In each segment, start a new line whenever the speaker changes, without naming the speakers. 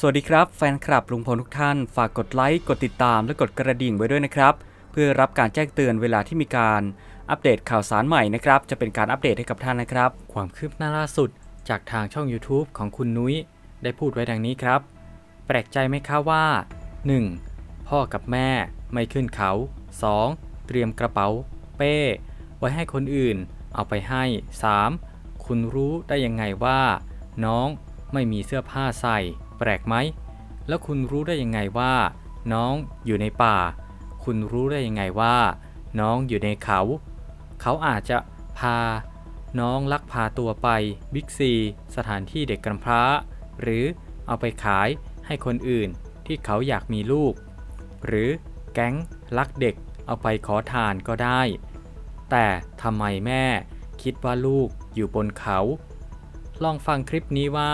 สวัสดีครับแฟนคลับลุงพลทุกท่าน ฝากกดไลค์ กดติดตามและกดกระดิ่งไว้ด้วยนะครับ เพื่อรับการแจ้งเตือนเวลาที่มีการอัปเดตข่าวสารใหม่นะครับ จะเป็นการอัปเดตให้กับท่านนะครับ ความคืบหน้าล่าสุด จากทางช่อง YouTube ของคุณนุ้ย ได้พูดไว้ดังนี้ครับ แปลกใจไหมคะว่า 1. พ่อกับแม่ไม่ขึ้นเขา 2. เตรียมกระเป๋า เป้ ไว้ให้คนอื่น เอาไปให้ 3. คุณรู้ได้ยังไงว่า น้องไม่มีเสื้อผ้าใส่ แปลกไหม แล้วคุณรู้ได้ยังไงว่า น้องอยู่ในป่า คุณรู้ได้ยังไงว่า น้องอยู่ในเขา เขาอาจจะพา น้องลักพาตัวไปบิ๊กซี สถานที่เด็กกำพร้า หรือเอาไปขายให้คนอื่นที่เขาอยากมีลูก หรือแก๊งลักเด็กเอาไปขอทานก็ได้ แต่ทำไมแม่คิดว่าลูกอยู่บนเขา ลองฟังคลิปนี้ว่า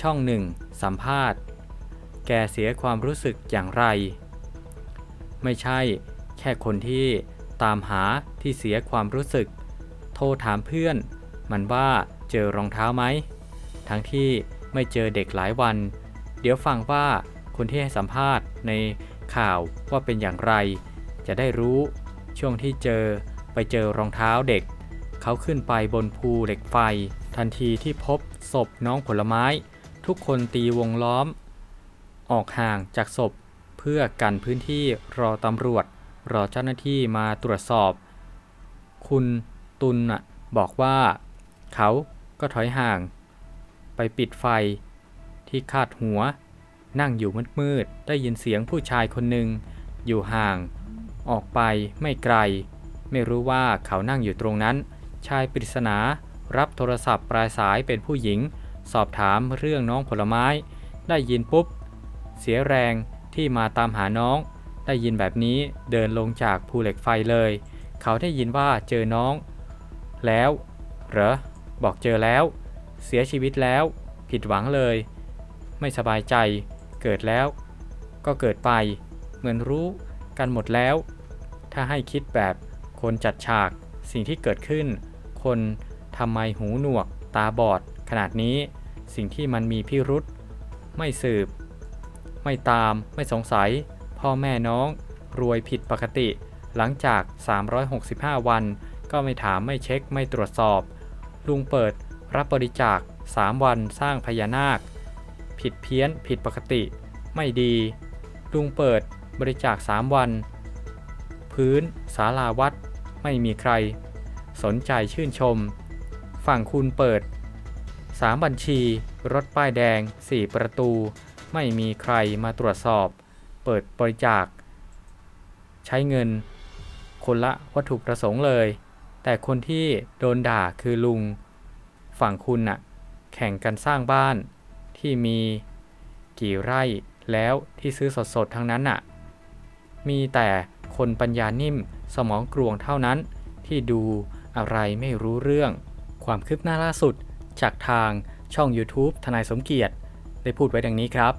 ช่องหนึ่งสัมภาษณ์ แกเสียความรู้สึกอย่างไร ไม่ใช่แค่คนที่ตามหาที่เสียความรู้สึก โทรถามเพื่อน มันว่าเจอรองเท้าไหม ทั้งที่ไม่เจอเด็กหลายวัน เดี๋ยวฟังว่าคนที่ให้สัมภาษณ์ในข่าวว่าเป็นอย่างไร จะได้รู้ช่วงที่เจอไปเจอรองเท้าเด็ก เขาขึ้นไปบนภูเหล็กไฟ ทันทีที่พบศพน้องผลไม้ ทุกคนตีวงล้อม ออกห่างจากศพ เพื่อกันพื้นที่รอตำรวจ รอเจ้าหน้าที่มาตรวจสอบ คุณตุลบอกว่า เขาก็ถอยห่าง ไปปิดไฟที่คาดหัว นั่งอยู่มืดๆได้ยินเสียงผู้ชายคนหนึ่งอยู่ห่าง ออกไปไม่ไกล ไม่รู้ว่าเขานั่งอยู่ตรงนั้น ชายปริศนารับโทรศัพท์ปลายสายเป็นผู้หญิง สอบถามเรื่องน้องผลไม้ ได้ยินปุ๊บ เสียแรงที่มาตามหาน้อง ได้ยินแบบนี้เดินลงจากภูเหล็กไฟเลย เขาได้ยินว่าเจอน้อง แล้วเหรอบอกเจอแล้ว เสียชีวิตแล้ว ผิดหวังเลย ไม่สบายใจ เกิดแล้ว ก็เกิดไป เหมือนรู้กันหมดแล้ว ถ้าให้คิดแบบคนจัดฉากสิ่งที่เกิดขึ้น คนทำไมหูหนวก ตาบอด ขนาดนี้สิ่งที่มันมีพิรุษไม่สืบ ไม่ตาม ไม่สงสัย พ่อแม่น้อง รวยผิดปกติ หลังจาก 365 วัน ก็ไม่ถามไม่เช็คไม่ตรวจสอบ ลุงเปิดรับบริจาค 3 วันสร้างพญานาค ผิดเพี้ยนผิดปกติ ไม่ดี ลุงเปิดบริจาค 3 วัน พื้นศาลาวัด ไม่มีใคร สนใจชื่นชม ฝั่งคุณเปิด 3 บัญชี รถป้ายแดง 4 ประตู ไม่มีใครมาตรวจสอบ เปิดบริจาค ใช้เงิน คนละวัตถุประสงค์เลย แต่คนที่โดนด่าคือลุง ฝั่งคุณน่ะ แข่งกันสร้างบ้านที่มีกี่ไร่แล้วที่ซื้อสดๆ ทั้งนั้นน่ะ มีแต่คนปัญญานิ่มสมองกลวงเท่านั้น ที่ดูอะไรไม่รู้เรื่อง ความคืบหน้าล่าสุด จากทางช่อง YouTube ทนายสมเกียรติ ได้พูดไว้ดังนี้ครับ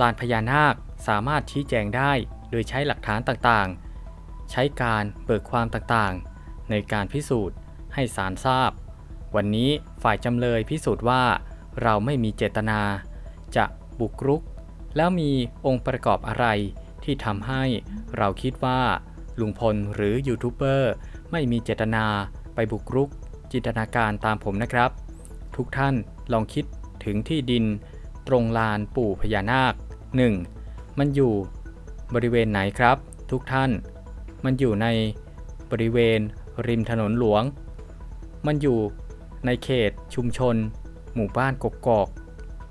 ลานพญานาคสามารถชี้แจงได้โดยใช้หลักฐานต่างๆ ใช้การเบิกความต่างๆ ในการพิสูจน์ให้ศาลทราบ วันนี้ฝ่ายจำเลยพิสูจน์ว่า เราไม่มีเจตนา จะบุกรุก แล้วมีองค์ประกอบอะไรที่ทำให้เราคิดว่า ลุงพลหรือยูทูบเบอร์ไม่มีเจตนาไปบุกรุก จินตนาการตามผมนะครับ ทุกท่านลองคิดถึงที่ดิน ตรงลานปู่พญานาค 1. มันอยู่บริเวณไหนครับ ทุกท่าน มันอยู่ในบริเวณริมถนนหลวง มันอยู่ในเขตชุมชน หมู่บ้านกกอก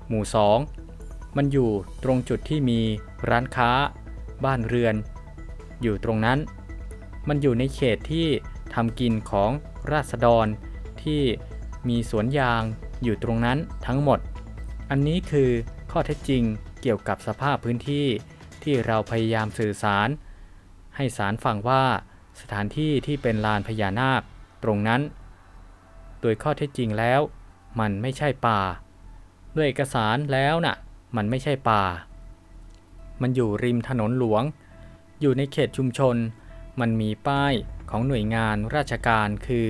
หมู่ 2 มันอยู่ตรงจุดที่มีร้านค้า บ้านเรือน อยู่ตรงนั้น มันอยู่ในเขตที่ทำกินของราษฎรที่ มีสวนยางอยู่ตรงนั้นทั้งหมด อันนี้คือข้อเท็จจริงเกี่ยวกับสภาพพื้นที่ที่เราพยายามสื่อสาร ให้สารฟังว่าสถานที่ที่เป็นลานพญานาคตรงนั้น โดยข้อเท็จจริงแล้ว มันไม่ใช่ป่า ด้วยเอกสารแล้วน่ะ มันไม่ใช่ป่า มันอยู่ริมถนนหลวง อยู่ในเขตชุมชน มันมีป้ายของหน่วยงานราชการคือ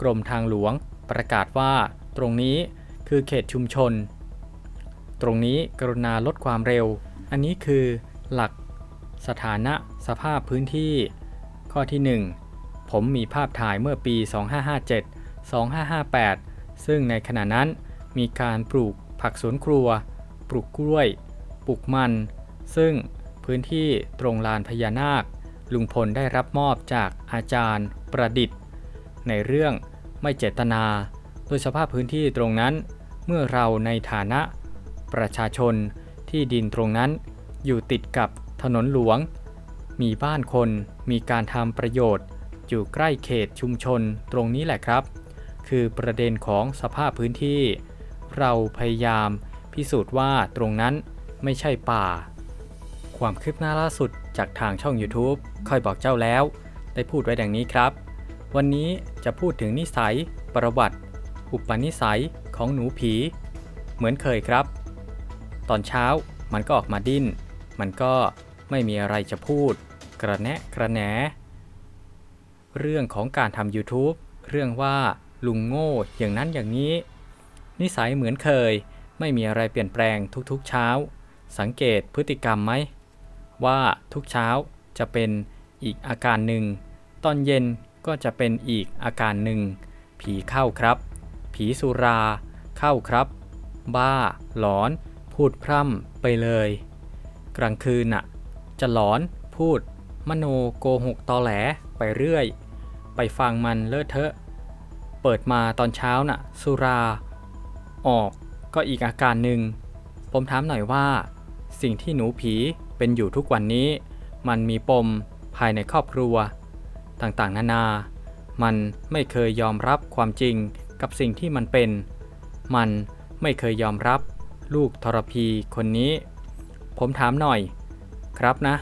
กรมทางหลวง ประกาศว่า ตรงนี้คือเขตชุมชน ตรงนี้กรุณาลดความเร็ว อันนี้คือหลักสถานะสภาพพื้นที่ ข้อที่ 1 ผมมีภาพถ่ายเมื่อปี 2557 2558 ซึ่งในขณะนั้นมีการปลูกผักสวนครัว ปลูกกล้วย ปลูกมัน ซึ่งพื้นที่ตรงลานพญานาค ลุงพลได้รับมอบจากอาจารย์ประดิษฐ์ ในเรื่อง ไม่เจตนา โดยสภาพพื้นที่ตรงนั้น เมื่อเราในฐานะ ประชาชนที่ดินตรงนั้น อยู่ติดกับถนนหลวง มีบ้านคนมีการทำประโยชน์ อยู่ใกล้เขตชุมชนตรงนี้แหละครับ คือประเด็นของสภาพพื้นที่ เราพยายามพิสูจน์ว่าตรงนั้นไม่ใช่ป่า ความคืบหน้าล่าสุดจากทางช่อง YouTube ค่อยบอกเจ้าแล้ว ได้พูดไว้ดังนี้ครับ วันนี้จะพูดถึงนิสัย ประวัติ อุปนิสัยของหนูผี เหมือนเคยครับ ตอนเช้ามันก็ออกมาดิ้น มันก็ไม่มีอะไรจะพูด กระแนะกระแหนเรื่องของการทำ YouTube เรื่องว่าลุงโง่อย่างนั้นอย่างนี้ นิสัยเหมือนเคย ไม่มีอะไรเปลี่ยนแปลงทุกๆเช้า สังเกตพฤติกรรมไหม ว่าทุกเช้าจะเป็นอีกอาการหนึ่ง ตอนเย็น ก็จะเป็นอีกอาการหนึ่ง ผีเข้าครับ ผีสุรา เข้าครับ บ้า หลอน พูดพร่ำไปเลย กลางคืนน่ะ จะหลอน พูด มโนโกหกตอแหลไปเรื่อย ไปฟังมันเลอะเทอะ เปิดมาตอนเช้าน่ะ สุรา ออกก็อีกอาการหนึ่ง ผมถามหน่อยว่า สิ่งที่หนูผีเป็นอยู่ทุกวันนี้ มันมีปมภายในครอบครัว ต่างๆ นานา มันไม่เคยยอมรับความจริงกับสิ่งที่มันเป็น มันไม่เคยยอมรับลูกทรพีคนนี้ ผมถามหน่อย ครับนะ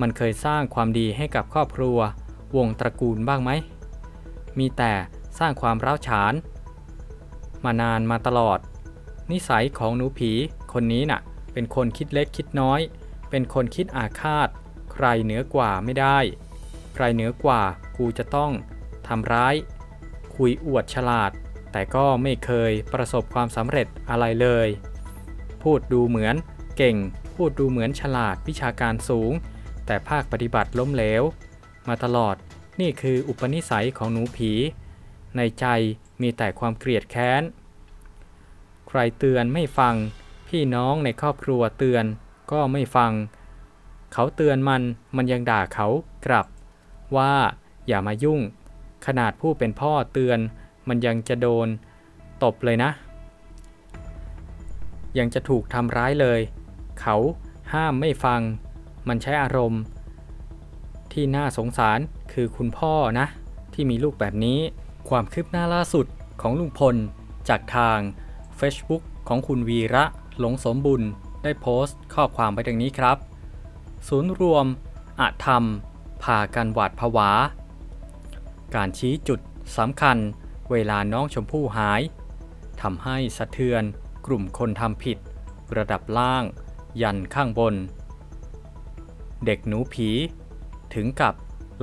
มันเคยสร้างความดีให้กับครอบครัว วงตระกูลบ้างไหม มีแต่สร้างความร้าวฉาน มานานมาตลอด นิสัยของหนูผีคนนี้น่ะ เป็นคนคิดเล็กคิดน้อย เป็นคนคิดอาฆาต ใครเหนือกว่าไม่ได้ ใครเหนือกว่ากูจะต้องทำร้าย คุยอวดฉลาด แต่ก็ไม่เคยประสบความสำเร็จอะไรเลย พูดดูเหมือนเก่ง พูดดูเหมือนฉลาดวิชาการสูง แต่ภาคปฏิบัติล้มเหลว มาตลอดนี่คืออุปนิสัยของหนูผี ในใจมีแต่ความเกลียดแค้น ใครเตือนไม่ฟัง พี่น้องในครอบครัวเตือนก็ไม่ฟัง เขาเตือนมันมันยังด่าเขากลับ ว่าอย่ามายุ่ง ขนาดผู้เป็นพ่อเตือน มันยังจะโดน ตบเลยนะ ยังจะถูกทำร้ายเลย เขาห้ามไม่ฟัง มันใช้อารมณ์ ที่น่าสงสารคือคุณพ่อนะ ที่มีลูกแบบนี้ ความคืบหน้าล่าสุดของลุงพล จากทาง Facebook ของคุณวีระหลงสมบุญได้โพสต์ข้อความไว้ดังนี้ครับ ศูนย์รวมอาธรรม พากันหวาดผวา การชี้จุดสำคัญเวลาน้องชมพู่หายทำให้สะเทือนกลุ่มคนทำผิด ระดับล่าง ยันข้างบน เด็กหนูผี ถึงกับ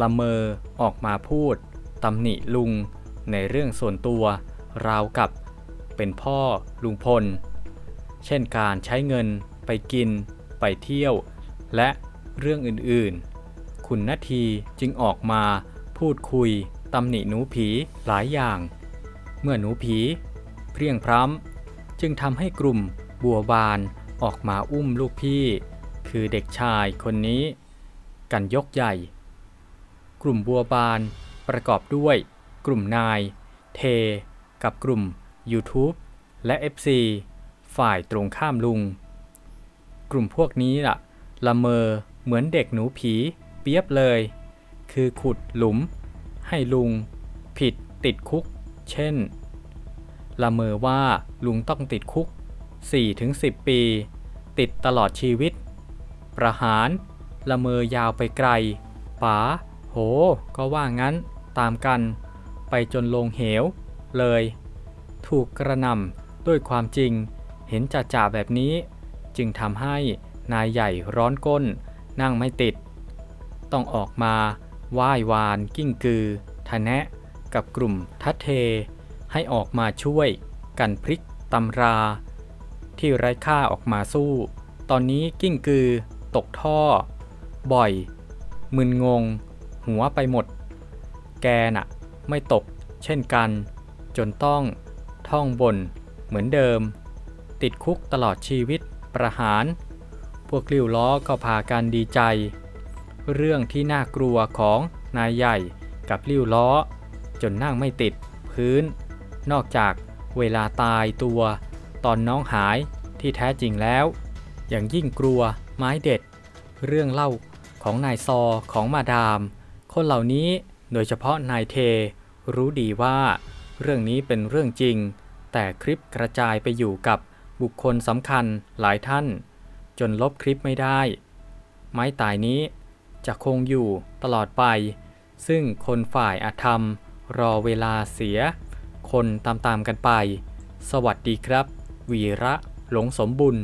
ละเมอออกมาพูดตำหนิลุงในเรื่องส่วนตัว ราวกับเป็นพ่อลุงพล เช่นการใช้เงินไปกิน ไปเที่ยว และเรื่องอื่นๆ คุณนาทีจึงออกมาพูดคุยตำหนิหนูผีหลายอย่าง เมื่อหนูผีเพรียงพร้ำจึงทำให้กลุ่มบัวบานออกมาอุ้มลูกพี่ คือเด็กชายคนนี้ กันยกใหญ่ กลุ่มบัวบานประกอบด้วย กลุ่มนาย เท กับกลุ่ม YouTube และ FC ฝ่ายตรงข้ามลุง กลุ่มพวกนี้ล่ะ ละเมอเหมือนเด็กหนูผี ปียบเลย คือขุดหลุม ให้ลุง ผิดติดคุก เช่น ละเมอว่าลุงต้องติดคุก 4-10 ปี ติดตลอดชีวิต ประหาร ละเมอยาวไปไกลป๋าโห ก็ว่างั้น ตามกัน ไปจนลงเหว เลย ถูกกระนำด้วยความจริง เห็นจ่าจ่าแบบนี้ จึงทำให้นายใหญ่ร้อนก้น นั่งไม่ติด ต้องออกมาไหว้วานกิ้งกือทะแนะกับกลุ่มทัดเท ให้ออกมาช่วยกันพลิกตำรา
ที่ไร้ค่าออกมาสู้ ตอนนี้กิ้งกือ ตกท่อ บ่อย มึนงง หัวไปหมด แกน่ะ ไม่ตกเช่นกัน จนต้องท่องบน เหมือนเดิม ติดคุกตลอดชีวิตประหาร พวกลิ้วล้อก็พากันดีใจ เรื่องที่น่ากลัวของนายใหญ่กับลิ้วล้อ จนนั่งไม่ติดพื้น นอกจากเวลาตายตัวตอนน้องหายที่แท้จริงแล้ว อย่างยิ่งกลัวไม้เด็ด เรื่องเล่าของนายซอของมาดาม คนเหล่านี้โดยเฉพาะนายเท รู้ดีว่าเรื่องนี้เป็นเรื่องจริง แต่คลิปกระจายไปอยู่กับบุคคลสำคัญหลายท่าน จนลบคลิปไม่ได้ ไม้ตายนี้ จะคงอยู่ตลอดไป ซึ่งคนฝ่ายอาธรรม รอเวลาเสีย คนตามๆกันไป สวัสดีครับ วีระหลงสมบุญ